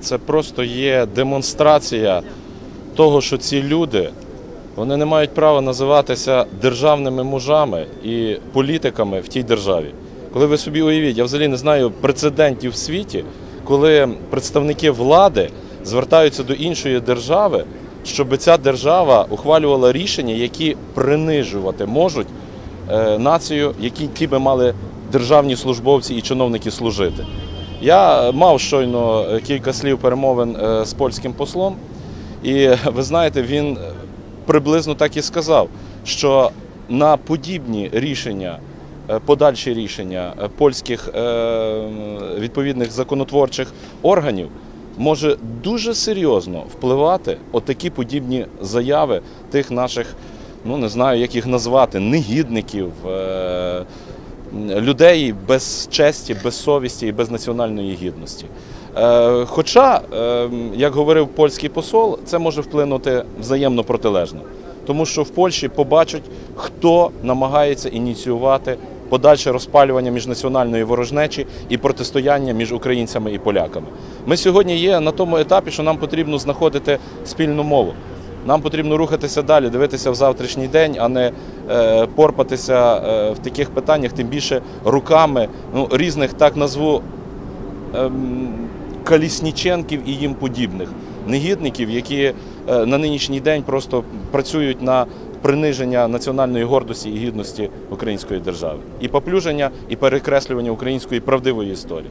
це просто є демонстрація того, що ці люди вони не мають права називатися державними мужами і політиками в тій державі. Коли ви собі уявіть, я взагалі не знаю прецедентів в світі, коли представники влади звертаються до іншої держави, щоб ця держава ухвалювала рішення, які принижувати можуть е, націю, які ті би мали державні службовці і чиновники служити. Я мав щойно е, кілька слів перемовин е, з польським послом, і ви знаєте, він приблизно так і сказав, що на подібні рішення, е, подальші рішення е, польських е, відповідних законотворчих органів може дуже серйозно впливати отакі подібні заяви тих наших, ну не знаю, як їх назвати, негідників. е, людей без честі, без совісті і без національної гідності. Е, Хоча, е, як говорив польський посол, це може вплинути взаємно протилежно, тому що в Польщі побачать, хто намагається ініціювати подальше розпалювання міжнаціональної ворожнечі і протистояння між українцями і поляками. Ми сьогодні є на тому етапі, що нам потрібно знаходити спільну мову. Нам потрібно рухатися далі, дивитися в завтрашній день, а не е, порпатися е, в таких питаннях, тим більше руками. Ну, різних, так назву ем, калісніченків і їм подібних. Негідників, які е, на нинішній день просто працюють на приниження національної гордості і гідності української держави, і поплюження, і перекреслювання української правдивої історії.